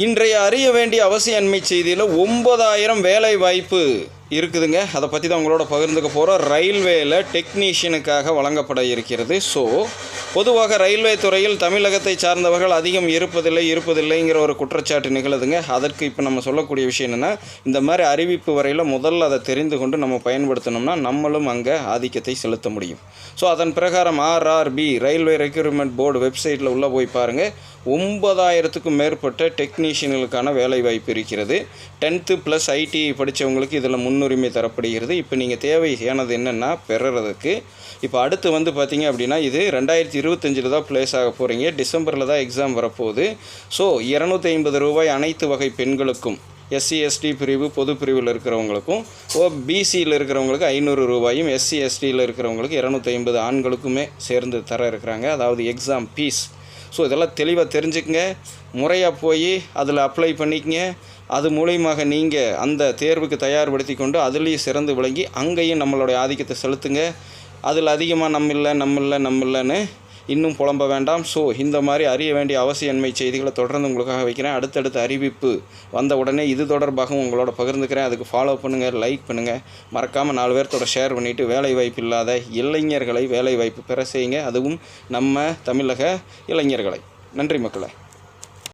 இன்றைய அறிய வேண்டிய அவசிய அண்மை செய்தியில் ஒம்பதாயிரம் வேலை வாய்ப்பு இருக்குதுங்க. அதை பற்றி தான் உங்களோட பகிர்ந்துக்க போகிறோம் ரயில்வேல டெக்னீஷியனுக்காக வழங்கப்பட இருக்கிறது. ஸோ பொதுவாக ரயில்வே துறையில் தமிழகத்தை சார்ந்தவர்கள் அதிகம் இருப்பதில்லை இருப்பதில்லைங்கிற ஒரு குற்றச்சாட்டு நிகழுதுங்க. அதற்கு இப்போ நம்ம சொல்லக்கூடிய விஷயம் என்னென்னா இந்த மாதிரி அறிவிப்பு வரையில் முதல்ல அதை தெரிந்து கொண்டு நம்ம பயன்படுத்தினோம்னா நம்மளும் அங்கே ஆதிக்கத்தை செலுத்த முடியும். ஸோ அதன் பிரகாரம் ஆர்ஆர்பி ரயில்வே ரெக்யூர்மெண்ட் போர்டு வெப்சைட்டில் உள்ளே போய் பாருங்கள் ஒன்பதாயிரத்துக்கும் மேற்பட்ட டெக்னீஷியன்களுக்கான வேலைவாய்ப்பு இருக்கிறது. டென்த்து ப்ளஸ் ஐடி படித்தவங்களுக்கு இதில் முன்னுரிமை தரப்படுகிறது. இப்போ நீங்கள் தேவையானது என்னென்னா பெறறதுக்கு. இப்போ அடுத்து வந்து பார்த்தீங்க அப்படின்னா இது ரெண்டாயிரத்தி இருபத்தஞ்சில் தான் ப்ளேஸ் ஆக போகிறீங்க டிசம்பரில் தான் எக்ஸாம் வரப்போகுது. ஸோ இரநூத்தி ஐம்பது ரூபாய் அனைத்து வகை பெண்களுக்கும் எஸ்சி எஸ்டி பிரிவு பொது பிரிவில் இருக்கிறவங்களுக்கும் ஓ பிசியில் இருக்கிறவங்களுக்கு ஐநூறு ரூபாயும் எஸ்சி எஸ்டியில் இருக்கிறவங்களுக்கு இரநூத்தி ஐம்பது ஆண்களுக்குமே சேர்ந்து தர இருக்கிறாங்க. அதாவது எக்ஸாம் ஃபீஸ் ஸோ இதெல்லாம் தெளிவாக தெரிஞ்சுக்கங்க. முறையாக போய் அதில் அப்ளை பண்ணிக்கங்க. அது மூலியமாக நீங்கள் அந்த தேர்வுக்கு தயார்படுத்தி கொண்டு அதுலேயும் சிறந்து விளங்கி அங்கேயும் நம்மளுடைய ஆதிக்கத்தை செலுத்துங்க. அதில் அதிகமாக நம்ம இல்லை நம்ம இல்லை நம்ம இல்லைன்னு இன்னும் புலம்ப வேண்டாம். ஸோ இந்த மாதிரி அறிய வேண்டிய அவசியன்மை செய்திகளை தொடர்ந்து உங்களுக்காக வைக்கிறேன். அடுத்தடுத்த அறிவிப்பு வந்த உடனே இது தொடர்பாகவும் உங்களோட பகிர்ந்துக்கிறேன். அதுக்கு ஃபாலோ பண்ணுங்கள் லைக் பண்ணுங்கள் மறக்காமல் நாலு பேர்த்தோட ஷேர் பண்ணிவிட்டு வேலை வாய்ப்பு இல்லாத இளைஞர்களை வேலை வாய்ப்பு பெற செய்யுங்க. அதுவும் நம்ம தமிழக இளைஞர்களை. நன்றி மக்களை.